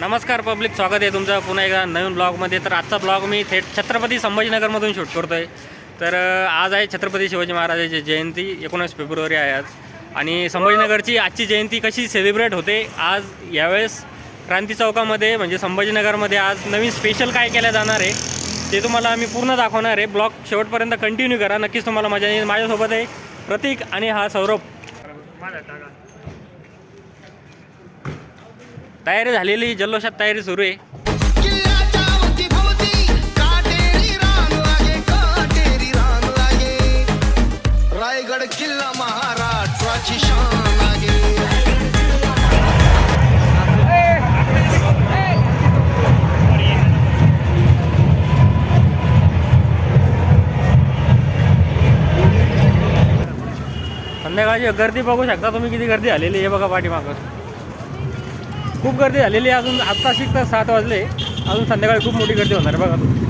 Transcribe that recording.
नमस्कार पब्लिक स्वागत आहे तुमचं पुन्हा एकदा नवीन ब्लॉगमध्ये तर आजचा ब्लॉग मी थेट छत्रपती संभाजीनगरमधून शूट करतो आहे तर आज आहे छत्रपती शिवाजी महाराजाची जयंती एकोणीस फेब्रुवारी आहे आज. आणि संभाजीनगरची आजची जयंती कशी सेलिब्रेट होते आज यावेळेस क्रांती चौकामध्ये म्हणजे संभाजीनगरमध्ये आज नवीन स्पेशल काय केलं जाणार आहे ते तुम्हाला मी पूर्ण दाखवणार आहे. ब्लॉग शेवटपर्यंत कंटिन्यू करा. नक्कीच तुम्हाला मजा येईल माझ्यासोबत आहे प्रतीक आणि हा सौरभ. तयारी झालेली जल्लोषात तयारी सुरू आहे. रायगड किल्ला महाराष्ट्राची शान संध्याकाळची गर्दी बघू शकता तुम्ही किती गर्दी झालेली आहे हे बघा पाठीमागं. खूप गर्दी झालेली आहे. अजून आत्ता शिकता सात वाजले. अजून संध्याकाळी खूप मोठी गर्दी होणार आहे बघा.